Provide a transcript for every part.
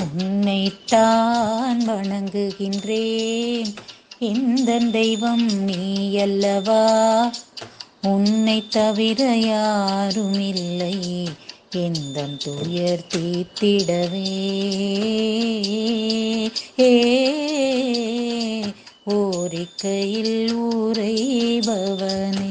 உன்னைத்தான் வணங்குகின்றேன். எந்த தெய்வம் நீ அல்லவா உன்னை தவிர யாரும் இல்லை எந்த துயர் தீர்த்திடவே? ஓரிக்கையில் ஊரைபவனே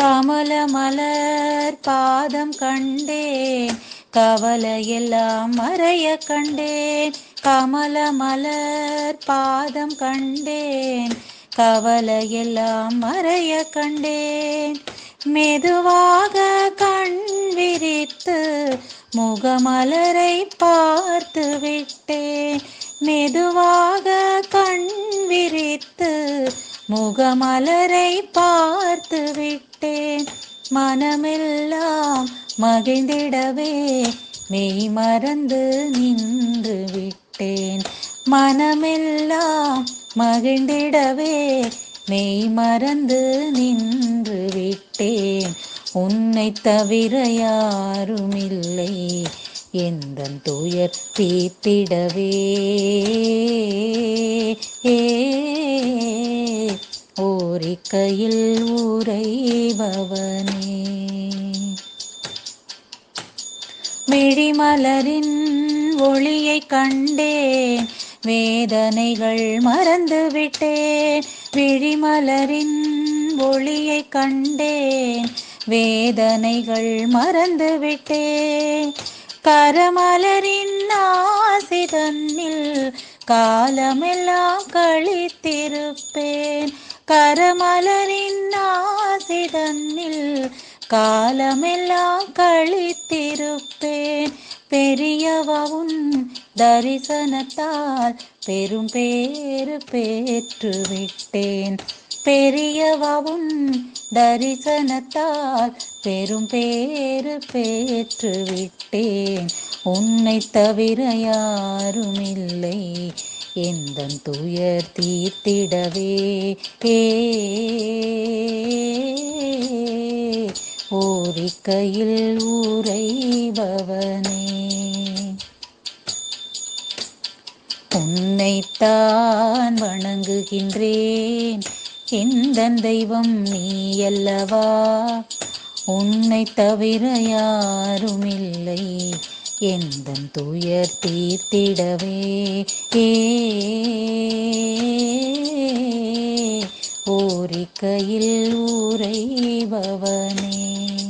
கமல மலர் பாதம் கண்டேன். கவலையெல்லாம் மறைய கண்டேன். கமல மலர் பாதம் கண்டேன். கவலையெல்லாம் மறைய கண்டேன். மெதுவாக கண் விரித்து முகமலரை பார்த்து விட்டேன். மெதுவாக கண் விரித்து முகமலரை பார்த்து விட்டேன். மனமெல்லாம் மகிழ்ந்திடவே மெய் மறந்து நின்று விட்டேன். மனமெல்லாம் மகிழ்ந்திடவே மெய் மறந்து நின்று விட்டேன். உன்னை தவிர யாருமில்லை எந்த துயர் தீர்த்திடவே ஓரிக்கையில் உரைபவன் மிழிமலரின் ஒளியை கண்டேன். வேதனைகள் மறந்து விட்டேன் விழிமலரின் ஒளியை கண்டேன். வேதனைகள் மறந்து விட்டேன் கரமலரின் ஆசி தன்னில் காலமெல்லாம் கழித்திருப்பேன். கரமலரின் ஆசி தன்னில் காலமெல்லாம் கழித்திருப்பேன். பெரியவவும் தரிசனத்தால் பெரும் பேறு பெற்று விட்டேன் பெரியவவும் தரிசனத்தால் பெரும் பேறு பெற்று விட்டேன் உன்னை தவிர யாருமில்லை. எந்த துயர் தீர்த்திடவே. ஏ ஓரிக்கையில் ஊரைபவனே. உன்னைத்தான் வணங்குகின்றேன். எந்த தெய்வம் நீ அல்லவா உன்னை தவிர யாருமில்லை. எந்த துயர் தீர்த்திடவே? ஏ ஓரிக்கையில் ஊரைபவனே.